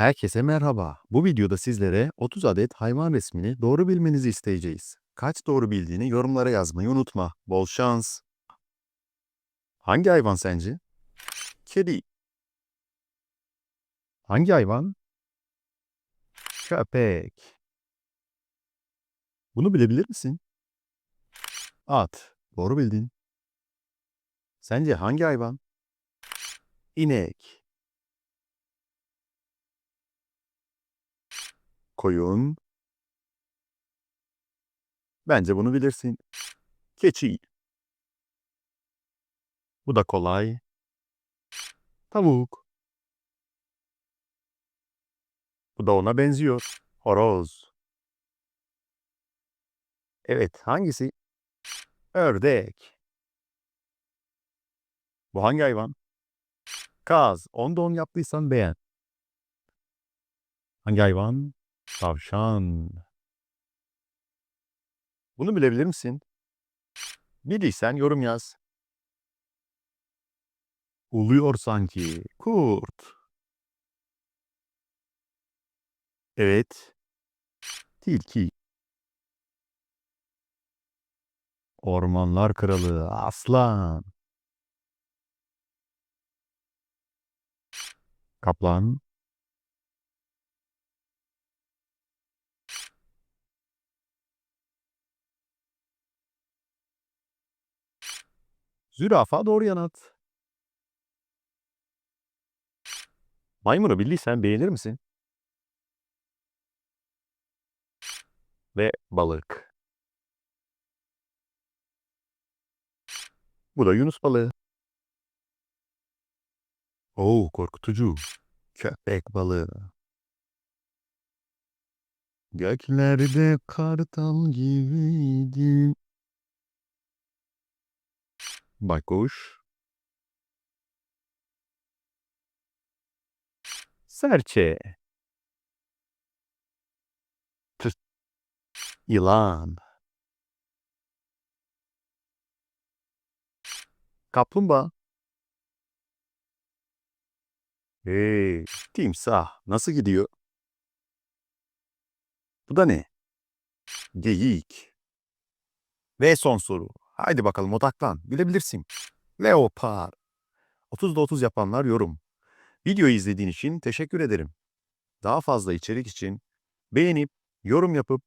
Herkese merhaba. Bu videoda sizlere 30 adet hayvan resmini doğru bilmenizi isteyeceğiz. Kaç doğru bildiğini yorumlara yazmayı unutma. Bol şans. Hangi hayvan sence? Kedi. Hangi hayvan? Köpek. Bunu bilebilir misin? At. Doğru bildin. Sence hangi hayvan? İnek. Koyun. Bence bunu bilirsin. Keçi. Bu da kolay. Tavuk. Bu da ona benziyor. Horoz. Evet, hangisi? Ördek. Bu hangi hayvan? Kaz. Onda on yaptıysan beğen. Hangi hayvan? Tavşan. Bunu bilebilir misin? Bilirsen yorum yaz. Uluyor sanki. Kurt. Evet. Tilki. Ormanlar kralı. Aslan. Kaplan. Zürafa doğru yanıt. Maymunu bildiysen beğenir misin? Ve balık. Bu da yunus balığı. Oo korkutucu. Köpek balığı. Göklerde kartal Baykuş. Serçe. Yılan. Kaplumbağa. Hey, timsah. Nasıl gidiyor? Bu da ne? Geyik. Ve son soru. Haydi bakalım odaklan. Bilebilirsin. Leopar. 30'da 30 yapanlar yorum. Videoyu izlediğin için teşekkür ederim. Daha fazla içerik için beğenip, yorum yapıp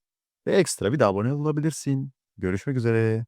ve ekstra bir de abone olabilirsin. Görüşmek üzere.